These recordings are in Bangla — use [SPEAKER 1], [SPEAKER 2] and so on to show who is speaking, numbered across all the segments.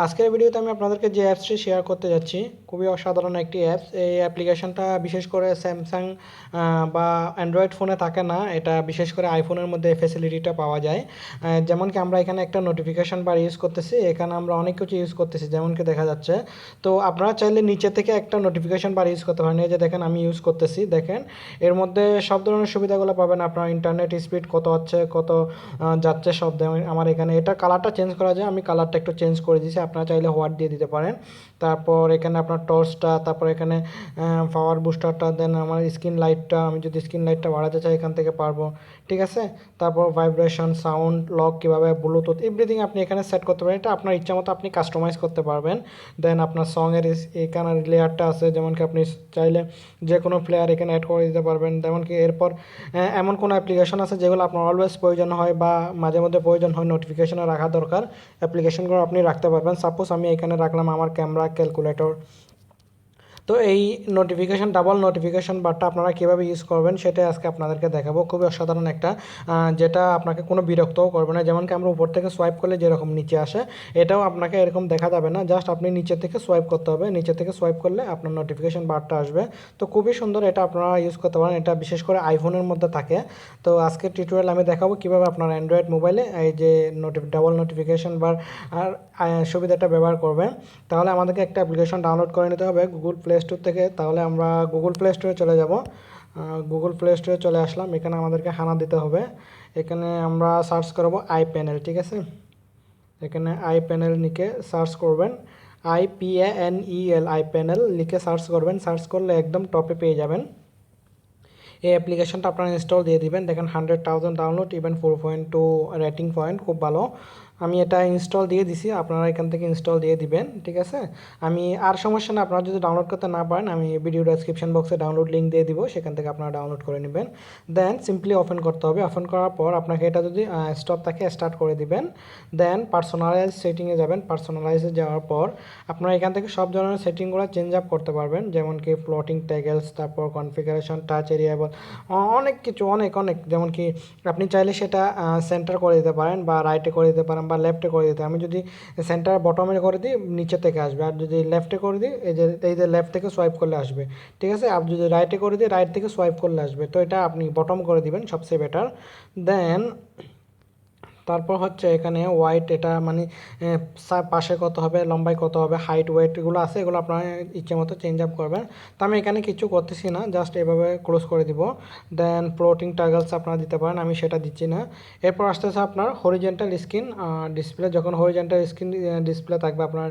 [SPEAKER 1] আজকের ভিডিওতে আমি আপনাদেরকে যে অ্যাপসটি শেয়ার করতে যাচ্ছি, খুবই অসাধারণ একটি অ্যাপস এই অ্যাপ্লিকেশনটা বিশেষ করে স্যামসাং বা অ্যান্ড্রয়েড ফোনে থাকে না, এটা বিশেষ করে আইফোনের মধ্যে ফেসিলিটিটা পাওয়া যায়। যেমন কি আমরা এখানে একটা নোটিফিকেশন বার ইউজ করতেছি, এখানে আমরা অনেক কিছু ইউজ করতেছি, যেমন কি দেখা যাচ্ছে। তো আপনারা চাইলে নিচে থেকে একটা নোটিফিকেশন বার ইউজ করতে পারেন। এই যে দেখেন, আমি ইউজ করতেছি, দেখেন। এর মধ্যে সব ধরনের সুবিধাগুলো পাবেন। আপনার ইন্টারনেট স্পিড কত হচ্ছে, কত যাচ্ছে সব আমার এখানে এটা কালারটা চেঞ্জ করা যায়, আমি কালারটা একটু চেঞ্জ করে দিয়েছি আপনারা চাইলে হোয়াইট দিয়ে দিতে পারেন। তারপর এখানে আপনার টর্চটা তারপর এখানে পাওয়ার বুস্টারটা দেন আমার স্ক্রিন লাইটটা আমি যদি স্ক্রিন লাইটটা বাড়াতে চাই এখান থেকে পারব। ঠিক আছে? তারপর ভাইব্রেশন সাউন্ড লক কীভাবে ব্লুটুথ এভরিথিং আপনি এখানে সেট করতে পারেন। এটা আপনার ইচ্ছা মতো আপনি কাস্টমাইজ করতে পারবেন। দেন আপনার সঙের এখানে লেয়ারটা আছে, যেমন কি আপনি চাইলে যে কোনো প্লেয়ার এখানে অ্যাড করে দিতে পারবেন। যেমন কি এরপর এমন কোনো অ্যাপ্লিকেশন আছে যেগুলো আপনার অলওয়েজ প্রয়োজন হয় বা মাঝে মধ্যে প্রয়োজন হয় নোটিফিকেশনে রাখা দরকার। অ্যাপ্লিকেশনগুলো আপনি রাখতে পারবেন। সাপোজ আমি এখানে রাখলাম আমার ক্যামেরা ক্যালকুলেটর তো এই নোটিফিকেশন ডাবল নোটিফিকেশন বারটা আপনারা কীভাবে ইউজ করবেন সেটা আজকে আপনাদেরকে দেখাবো। খুবই অসাধারণ একটা যেটা আপনাকে কোনো বিরক্তও করবে না। যেমন কি আমরা উপর থেকে সোয়াইপ করলে যেরকম নিচে আসে, এটাও আপনাকে এরকম দেখা যাবে না। জাস্ট আপনি নিচে থেকে সোয়াইপ করতে হবে। নিচে থেকে সোয়াইপ করলে আপনার নোটিফিকেশন বারটা আসবে। তো খুবই সুন্দর এটা আপনারা ইউজ করতে পারেন। এটা বিশেষ করে আইফোনের মধ্যে থাকে। তো আজকে টিউটোরিয়াল আমি দেখাবো কীভাবে আপনার অ্যান্ড্রয়েড মোবাইলে এই যে নোটি ডাবল নোটিফিকেশন বার আর সুবিধাটা ব্যবহার করবেন। তাহলে আমাদেরকে একটা অ্যাপ্লিকেশন ডাউনলোড করে নিতে হবে। গুগল প্লে স্টোর থেকে, তাহলে আমরা গুগল প্লে স্টোরে চলে যাব। গুগল প্লে স্টোরে চলে আসলাম। এখানে আমাদেরকে হানা দিতে হবে। এখানে আমরা সার্চ করব আই প্যানেল ঠিক আছে? এখানে আই প্যানেল লিখে সার্চ করবেন। I P N E L I panel লিখে সার্চ করবেন। সার্চ করলে একদম টপে পেয়ে যাবেন। এই অ্যাপ্লিকেশনটা আপনারা ইনস্টল দিয়ে দিবেন। দেখেন hundred thousand download even four point two rating point খুব ভালো। আমি এটা ইনস্টল দিয়ে দিছি, আপনারা এখান থেকে ইনস্টল দিয়ে দিবেন, ঠিক আছে? আমি, আর সমস্যা না, আপনারা যদি ডাউনলোড করতে না পারেন, আমি ভিডিও ডেসক্রিপশন বক্সে ডাউনলোড লিঙ্ক দিয়ে দিব, সেখান থেকে আপনারা ডাউনলোড করে নেবেন। দেন সিম্পলি ওপেন করতে হবে ওপেন করার পর আপনাকে এটা যদি স্টপ থাকে স্টার্ট করে দিবেন। দেন পার্সোনালাইজ সেটিংয়ে যাবেন পার্সোনালাইজে যাওয়ার পর আপনারা এখান থেকে সব ধরনের সেটিংগুলো চেঞ্জ আপ করতে পারবেন, যেমন কি ফ্লোটিং ট্যাগেলস তারপর কনফিগারেশন টাচ এরিয়াবল অনেক কিছু, অনেক অনেক। যেমন কি আপনি চাইলে সেটা সেন্টার করে দিতে পারেন বা রাইটে করে দিতে পারেন বা লেফটে করে দিতে। আমি যদি সেন্টার বটমে করে দিই, নিচে থেকে আসবে। আর যদি লেফটে করে দিই, এই যে এই যে লেফট থেকে সোয়াইপ করলে আসবে। ঠিক আছে? আর যদি রাইটে করে দিই রাইট থেকে সোয়াইপ করলে আসবে। তো এটা আপনি বটম করে দিবেন, সবচেয়ে বেটার দেন তারপর হচ্ছে এখানে ওয়াইট এটা মানে পাশে কত হবে লম্বায় কত হবে হাইট ওয়েট এগুলো আছে এগুলো আপনারা ইচ্ছে মতো চেঞ্জ আপ করবেন। তো আমি এখানে কিছু করতেছি না জাস্ট এভাবে ক্লোজ করে দিব। দেন ফ্লোটিং টাগলস আপনারা দিতে পারেন আমি সেটা দিচ্ছি না। এরপর আসতেছে আপনার হরিজেন্টাল স্ক্রিন ডিসপ্লে যখন হরিজেন্টাল স্ক্রিন ডিসপ্লে থাকবে আপনার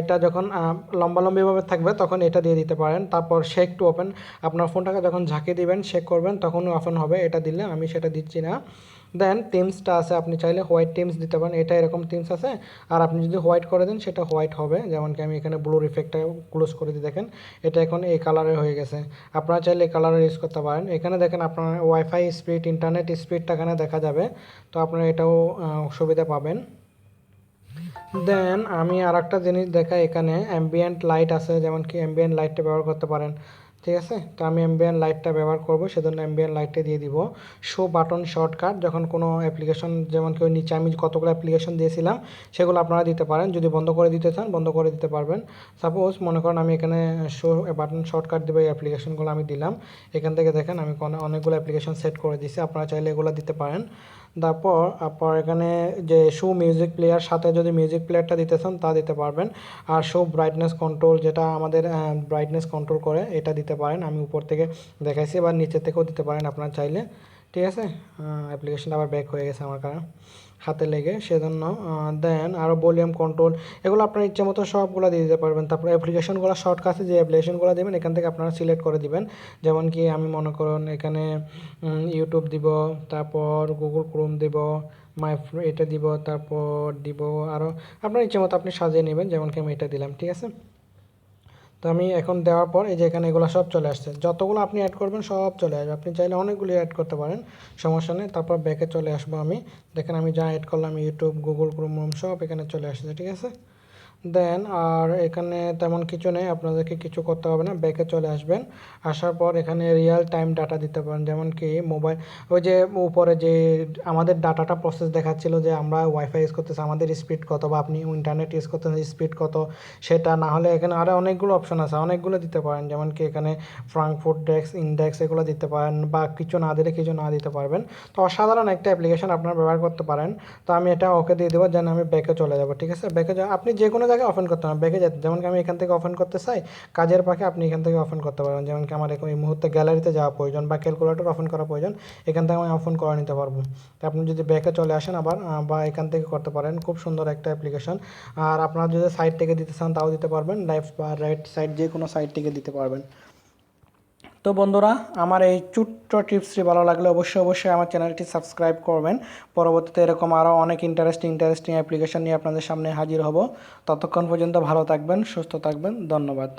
[SPEAKER 1] এটা যখন আহ, লম্বা লম্বিভাবে থাকবে তখন এটা দিয়ে দিতে পারেন। তারপর শেক টু ওপেন আপনার ফোনটাকে যখন ঝাঁকিয়ে দিবেন শেক করবেন তখন ওপেন হবে এটা দিলে আমি সেটা দিচ্ছি না। দেন টিমসটা আছে, আপনি চাইলে হোয়াইট টিমস দিতে পারেন, এটা এরকম টিমস আছে। আর আপনি যদি হোয়াইট করে দেন, সেটা হোয়াইট হবে। যেমন কি আমি এখানে ব্লুর ইফেক্টটা ক্লোজ করে দিই, দেখেন। এটা এখন এই কালারে হয়ে গেছে। আপনারা চাইলে এই কালারে ইউজ করতে পারেন। এখানে দেখেন আপনার ওয়াইফাই স্পিড ইন্টারনেট স্পিডটা এখানে দেখা যাবে। তো আপনারা এটাও সুবিধা পাবেন। দেন আমি আর একটা জিনিস দেখাই এখানে। অ্যাম্বিয়েন্ট লাইট আছে যেমন কি অ্যাম্বিয়েন্ট লাইটটা ব্যবহার করতে পারেন। ঠিক আছে? তো আমি অ্যাম্বিয়েন্ট লাইটটা ব্যবহার করব, সেজন্য অ্যাম্বিয়েন্ট লাইটটা দিয়ে দিব। শো বাটন শর্টকাট যখন কোনো অ্যাপ্লিকেশন যেমন কেউ নিচে আমি কতগুলো অ্যাপ্লিকেশন দিয়েছিলাম, সেগুলো আপনারা দিতে পারেন। যদি বন্ধ করে দিতে চান, বন্ধ করে দিতে পারবেন। সাপোজ মনে করেন আমি এখানে শো বাটন শর্টকাট দেবো, এই অ্যাপ্লিকেশনগুলো আমি দিলাম। এখান থেকে দেখেন আমি অনেকগুলো অ্যাপ্লিকেশন সেট করে দিয়েছি। আপনারা চাইলে এগুলো দিতে পারেন। তারপর আপনার এখানে যে শো মিউজিক প্লেয়ার সাথে যদি মিউজিক প্লেয়ারটা দিতে চান, তা দিতে পারবেন। আর শো ব্রাইটনেস কন্ট্রোল যেটা আমাদের ব্রাইটনেস কন্ট্রোল করে, এটা দিতে পারেন। আমি উপর থেকে দেখাইছি বা নিচে থেকেও দিতে পারেন আপনার চাইলে। ঠিক আছে? অ্যাপ্লিকেশনটা আবার ব্যাক হয়ে গেছে আমার কারণ হাতে লেগে। সেজন্য দেন আরও ভলিউম কন্ট্রোল এগুলো আপনার ইচ্ছে মতো সবগুলো দিয়ে দিতে পারবেন। তারপর অ্যাপ্লিকেশনগুলো শর্টকাটে যে অ্যাপ্লিকেশনগুলো দেবেন, এখান থেকে আপনারা সিলেক্ট করে দিবেন। যেমন কি আমি মনে করুন এখানে ইউটিউব দিব, তারপর গুগল ক্রোম দিব মাই এটা দিব, তারপর দিব আরও আপনার ইচ্ছে মতো আপনি সাজিয়ে নেবেন, যেমন কি আমি এটা দিলাম, ঠিক আছে? তো আমি এখন দেওয়ার পর এই যে এখানে এগুলো সব চলে আসছে। যতগুলো আপনি অ্যাড করবেন সব চলে আসবে। আপনি চাইলে অনেকগুলি অ্যাড করতে পারেন, সমস্যা নেই। তারপর ব্যাকে চলে আসব আমি। দেখেন আমি যা অ্যাড করলাম ইউটিউব গুগল ক্রোম সব এখানে চলে আসছে, ঠিক আছে? দেন আর এখানে তেমন কিছু নেই, আপনাদেরকে কিছু করতে হবে না, ব্যাকে চলে আসবেন। আসার পর এখানে রিয়েল টাইম ডাটা দিতে পারেন, যেমন কি মোবাইল ওই যে উপরে যে আমাদের ডাটাটা প্রসেস দেখাচ্ছিল যে আমরা ওয়াইফাই ইউজ করতেছি, আমাদের স্পিড কত বা আপনি ইন্টারনেট ইউজ করতেছেন স্পিড কত, সেটা না হলে এখানে আরও অনেকগুলো অপশন আছে, অনেকগুলো দিতে পারেন। যেমন কি এখানে ফ্রাঙ্কফুট ডেক্স ইন্ডেক্স এগুলো দিতে পারেন বা কিছু না দিলে কিছু না দিতে পারবেন। তো অসাধারণ একটা অ্যাপ্লিকেশন আপনারা ব্যবহার করতে পারেন। তো আমি এটা ওকে দিয়ে দেবো, যেন আমি ব্যাকে চলে যাব, ঠিক আছে? ব্যাকে আপনি যে কোনো জায়গায় ওপেন করতে পারেন ব্যাকে যেতে যেমন আমি এখান থেকে ওপেন করতে চাই, কাজের পাখে আপনি এখান থেকে ওপেন করতে পারবেন। যেমন কি আমার এই মুহূর্তে গ্যালারিতে যাওয়া প্রয়োজন বা ক্যালকুলেটর ওপেন করা প্রয়োজন, এখান থেকে আমি ওপেন করে নিতে পারব। আপনি যদি ব্যাকে চলে আসেন আবার বা এখান থেকে করতে পারেন, খুব সুন্দর একটা অ্যাপ্লিকেশন আর আপনারা যদি সাইড থেকে দিতে চান, তাও দিতে পারবেন। লেফট বা রাইট সাইড যে কোনো সাইড থেকে দিতে পারবেন। তো বন্ধুরা, আমার এই ছোট্ট টিপসটি ভালো লাগলে অবশ্যই অবশ্যই আমার চ্যানেলটি সাবস্ক্রাইব করবেন। পরবর্তীতে এরকম আরও অনেক ইন্টারেস্টিং ইন্টারেস্টিং অ্যাপ্লিকেশন নিয়ে আপনাদের সামনে হাজির হব। ততক্ষণ পর্যন্ত ভালো থাকবেন, সুস্থ থাকবেন, ধন্যবাদ।